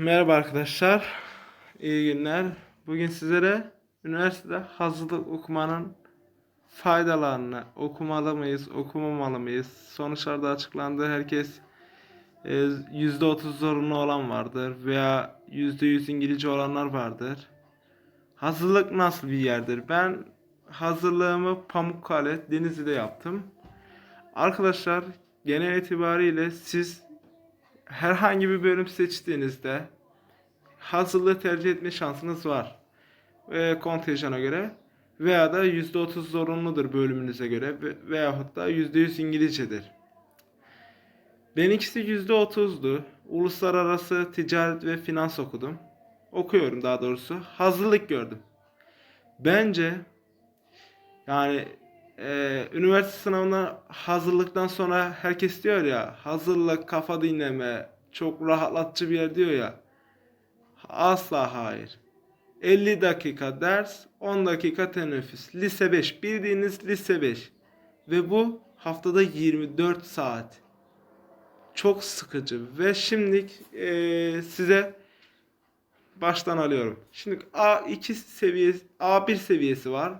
Merhaba arkadaşlar. İyi günler. Bugün sizlere üniversitede hazırlık okumanın faydalarını, okumalı mıyız, okumamalı mıyız? Sonuçlarda açıklandı. Herkes e, %30 zorunlu olan vardır veya %100 İngilizce olanlar vardır. Hazırlık nasıl bir yerdir? Ben hazırlığımı Pamukkale, Denizli'de yaptım. Arkadaşlar genel itibariyle siz herhangi bir bölüm seçtiğinizde hazırlığı tercih etme şansınız var. E, kontenjana göre veya da %30 zorunludur bölümünüze göre ve- veyahut da %100 İngilizcedir. Benimkisi %30'du. Uluslararası ticaret ve finans okudum. Okuyorum daha doğrusu. Hazırlık gördüm. Bence yani e, üniversite sınavına hazırlıktan sonra herkes diyor ya hazırlık kafa dinleme çok rahatlatıcı bir yer diyor ya. Asla hayır. 50 dakika ders, 10 dakika teneffüs. Lise 5. Bildiğiniz lise 5. Ve bu haftada 24 saat. Çok sıkıcı. Ve şimdi e, size baştan alıyorum. Şimdi A2 seviyesi, A1 seviyesi var.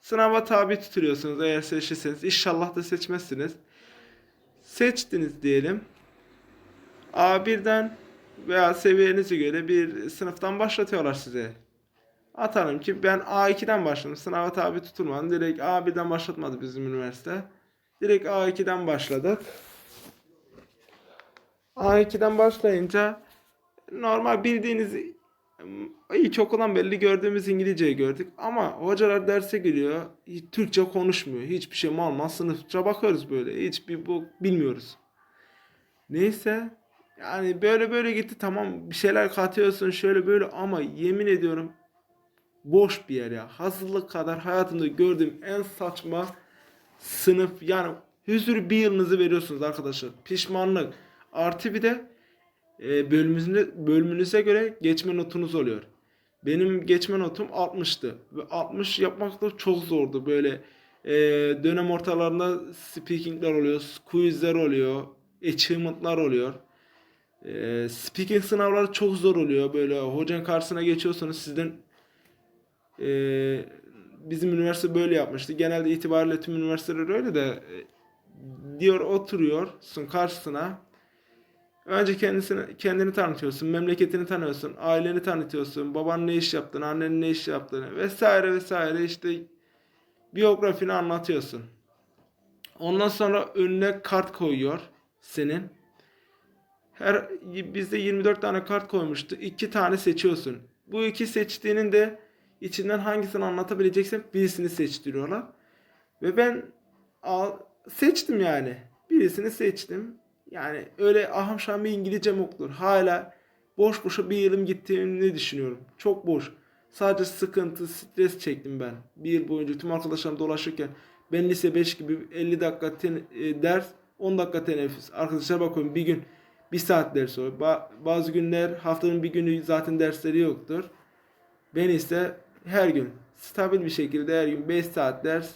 Sınava tabi tutuluyorsunuz eğer seçirseniz. İnşallah da seçmezsiniz. Seçtiniz diyelim. A1'den veya seviyenize göre bir sınıftan başlatıyorlar size. Atalım ki ben A2'den başladım. Sınava tabi tutulmadım. Direkt A1'den başlatmadı bizim üniversite. Direkt A2'den başladık. A2'den başlayınca normal bildiğiniz ilkokuldan belli gördüğümüz İngilizceyi gördük. Ama hocalar derse giriyor. Türkçe konuşmuyor. Hiçbir şey mal mal sınıfça bakıyoruz böyle. Hiçbir bu bilmiyoruz. Neyse yani böyle böyle gitti tamam bir şeyler katıyorsun şöyle böyle ama yemin ediyorum boş bir yer ya. Hazırlık kadar hayatımda gördüğüm en saçma sınıf yani hüzür bir yılınızı veriyorsunuz arkadaşlar. Pişmanlık. Artı bir de bölümünüze, bölümünüze göre geçme notunuz oluyor. Benim geçme notum 60'tı. Ve 60 yapmak da çok zordu. Böyle e, dönem ortalarında speakingler oluyor, quizler oluyor, achievement'lar oluyor. E, speaking sınavları çok zor oluyor. Böyle hocanın karşısına geçiyorsunuz sizden e, bizim üniversite böyle yapmıştı. Genelde itibariyle tüm üniversiteler öyle de e, diyor oturuyorsun karşısına. Önce kendisini kendini tanıtıyorsun, memleketini tanıyorsun, aileni tanıtıyorsun, babanın ne iş yaptığını, annenin ne iş yaptığını vesaire vesaire işte biyografini anlatıyorsun. Ondan sonra önüne kart koyuyor senin. Her bizde 24 tane kart koymuştu. iki tane seçiyorsun. Bu iki seçtiğinin de içinden hangisini anlatabileceksen birisini seçtiriyorlar. Ve ben al, seçtim yani. Birisini seçtim. Yani öyle aham bir İngilizcem yoktur. Hala boş boşa bir yılım gittiğini düşünüyorum. Çok boş. Sadece sıkıntı, stres çektim ben. Bir yıl boyunca tüm arkadaşlarım dolaşırken ben lise 5 gibi 50 dakika ten- e, ders, 10 dakika teneffüs. Arkadaşlar bakıyorum bir gün bir saat ders oluyor. Ba- bazı günler haftanın bir günü zaten dersleri yoktur. Ben ise her gün stabil bir şekilde her gün 5 saat ders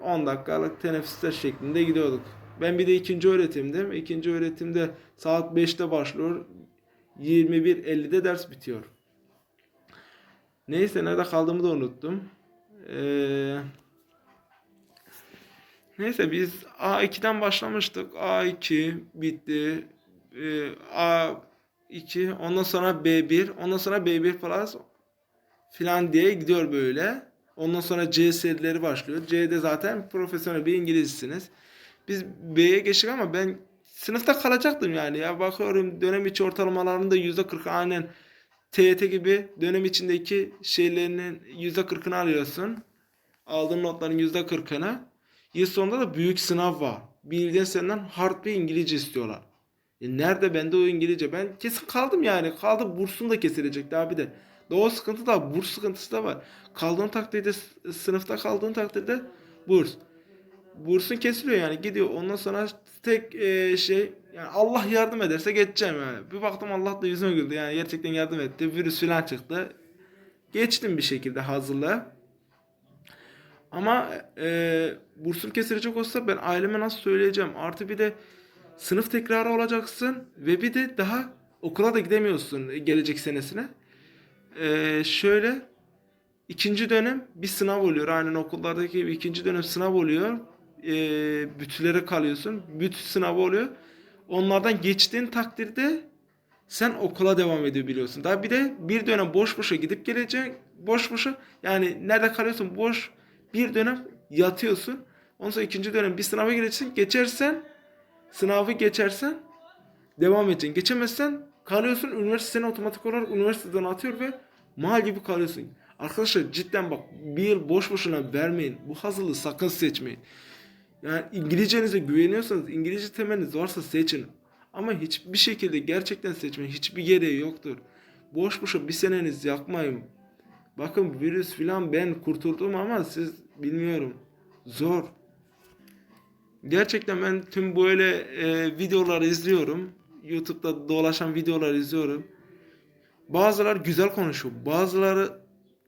10 dakikalık teneffüsler şeklinde gidiyorduk. Ben bir de ikinci öğretimdim. İkinci öğretimde saat 5'te başlıyor. 21.50'de ders bitiyor. Neyse nerede kaldığımı da unuttum. Ee, neyse biz A2'den başlamıştık. A2 bitti. Ee, A2 ondan sonra B1 ondan sonra B1 plus filan diye gidiyor böyle. Ondan sonra C serileri başlıyor. C'de zaten profesyonel bir İngilizcisiniz. Biz B'ye geçtik ama ben sınıfta kalacaktım yani. Ya bakıyorum dönem içi ortalamalarında %40 aynen TYT gibi dönem içindeki şeylerinin %40'ını alıyorsun. Aldığın notların %40'ını. Yıl sonunda da büyük sınav var. Bildiğin senden hard bir İngilizce istiyorlar. E nerede bende o İngilizce? Ben kesin kaldım yani. Kaldı bursun da kesilecekti abi de. O sıkıntı da burs sıkıntısı da var. Kaldığın takdirde sınıfta kaldığın takdirde burs. Bursun kesiliyor yani gidiyor. Ondan sonra tek e, şey yani Allah yardım ederse geçeceğim yani. Bir baktım Allah da yüzüme güldü yani gerçekten yardım etti. Virüs falan çıktı. Geçtim bir şekilde hazırlığa. Ama e, bursum kesilecek olsa ben aileme nasıl söyleyeceğim? Artı bir de sınıf tekrarı olacaksın ve bir de daha okula da gidemiyorsun gelecek senesine. Ee, şöyle ikinci dönem bir sınav oluyor. Aynen okullardaki gibi ikinci dönem sınav oluyor. Ee, bütülere kalıyorsun. Bütü sınavı oluyor. Onlardan geçtiğin takdirde sen okula devam ediyor biliyorsun. Daha bir de bir dönem boş boşa gidip geleceksin. Boş boşa yani nerede kalıyorsun boş bir dönem yatıyorsun. Ondan sonra ikinci dönem bir sınava gireceksin. Geçersen sınavı geçersen devam edeceksin. Geçemezsen kalıyorsun. Üniversite seni otomatik olarak üniversiteden atıyor ve mal gibi kalıyorsun. Arkadaşlar cidden bak bir yıl boş boşuna vermeyin. Bu hazırlığı sakın seçmeyin. Yani İngilizcenize güveniyorsanız İngilizce temeliniz varsa seçin. Ama hiçbir şekilde gerçekten seçmeyin. Hiçbir gereği yoktur. Boş boşa bir seneniz yakmayın. Bakın virüs filan ben kurtuldum ama siz bilmiyorum. Zor. Gerçekten ben tüm böyle e, videoları izliyorum. YouTube'da dolaşan videoları izliyorum. Bazıları güzel konuşuyor. Bazıları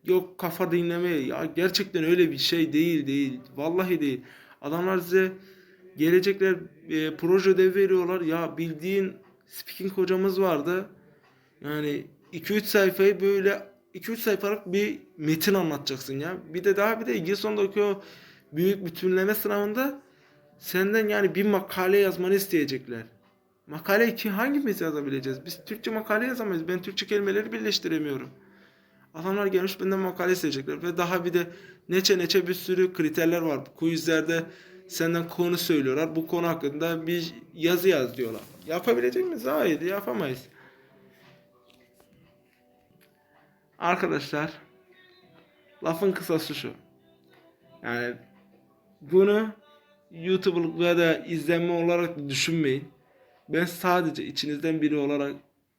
yok kafa dinlemeye. Ya gerçekten öyle bir şey değil değil. Vallahi değil. Adamlar size gelecekler e, proje ödevi veriyorlar. Ya bildiğin speaking hocamız vardı. Yani 2-3 sayfayı böyle 2-3 sayfalık bir metin anlatacaksın ya. Bir de daha bir de yıl sonundaki o büyük bütünleme sınavında senden yani bir makale yazmanı isteyecekler. Makale ki hangimiz yazabileceğiz? Biz Türkçe makale yazamayız. Ben Türkçe kelimeleri birleştiremiyorum. Adamlar gelmiş benden makale isteyecekler ve daha bir de neçe neçe bir sürü kriterler var. Quizlerde senden konu söylüyorlar. Bu konu hakkında bir yazı yaz diyorlar. Yapabilecek miyiz? Hayır yapamayız. Arkadaşlar lafın kısası şu. Yani bunu YouTube'luk ya da izlenme olarak düşünmeyin. Ben sadece içinizden biri olarak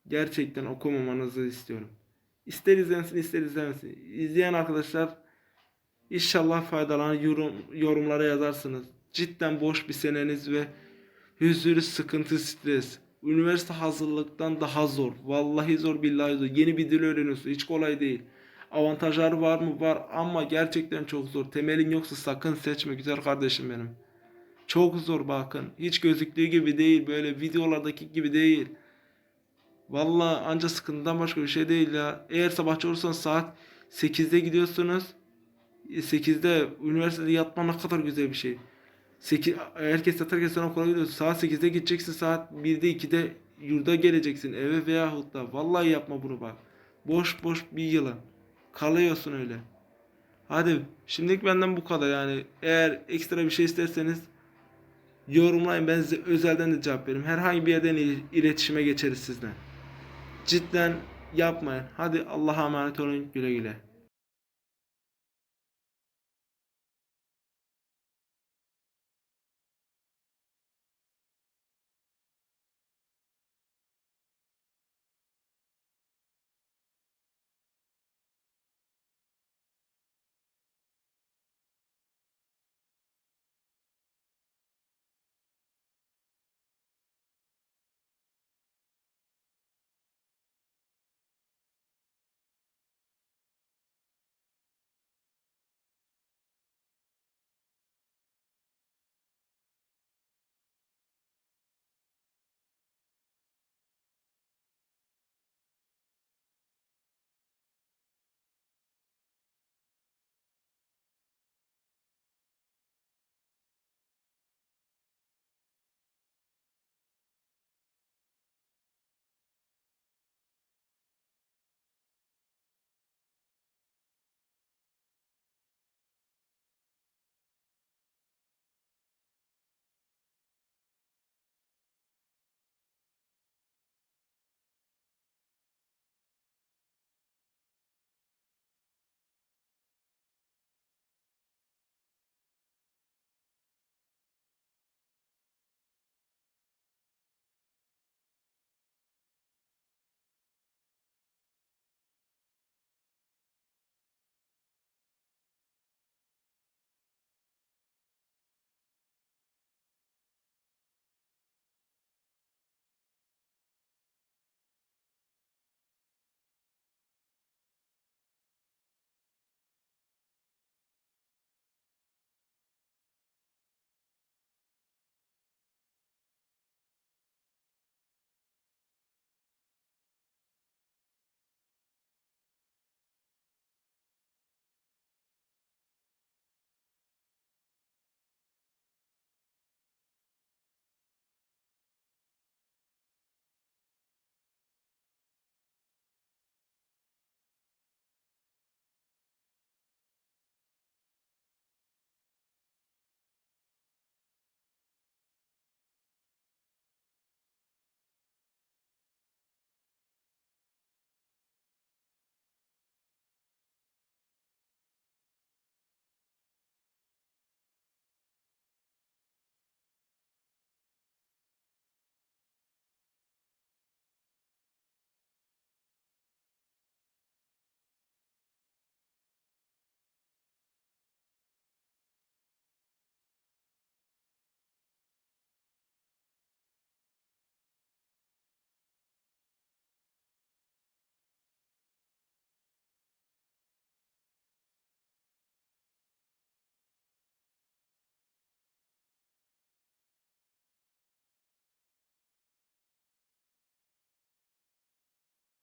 gerçekten okumamanızı istiyorum. İster izlensin ister izlemesin. İzleyen arkadaşlar inşallah faydalanır yorum, yorumlara yazarsınız. Cidden boş bir seneniz ve hüzünlü sıkıntı stres. Üniversite hazırlıktan daha zor. Vallahi zor billahi zor. Yeni bir dil öğreniyorsun. Hiç kolay değil. Avantajları var mı? Var ama gerçekten çok zor. Temelin yoksa sakın seçme güzel kardeşim benim. Çok zor bakın. Hiç gözüktüğü gibi değil. Böyle videolardaki gibi değil. Vallahi anca sıkıntıdan başka bir şey değil ya. Eğer sabahçı olursanız saat 8'de gidiyorsunuz. 8'de üniversitede yatman ne kadar güzel bir şey. 8, herkes yatarken sen okula gidiyorsun. Saat 8'de gideceksin. Saat 1'de 2'de yurda geleceksin. Eve veyahut da. Vallahi yapma bunu bak. Boş boş bir yıla. Kalıyorsun öyle. Hadi şimdilik benden bu kadar yani. Eğer ekstra bir şey isterseniz yorumlayın. Ben size özelden de cevap veririm. Herhangi bir yerden il- iletişime geçeriz sizden. Cidden yapmayın. Hadi Allah'a emanet olun. Güle güle.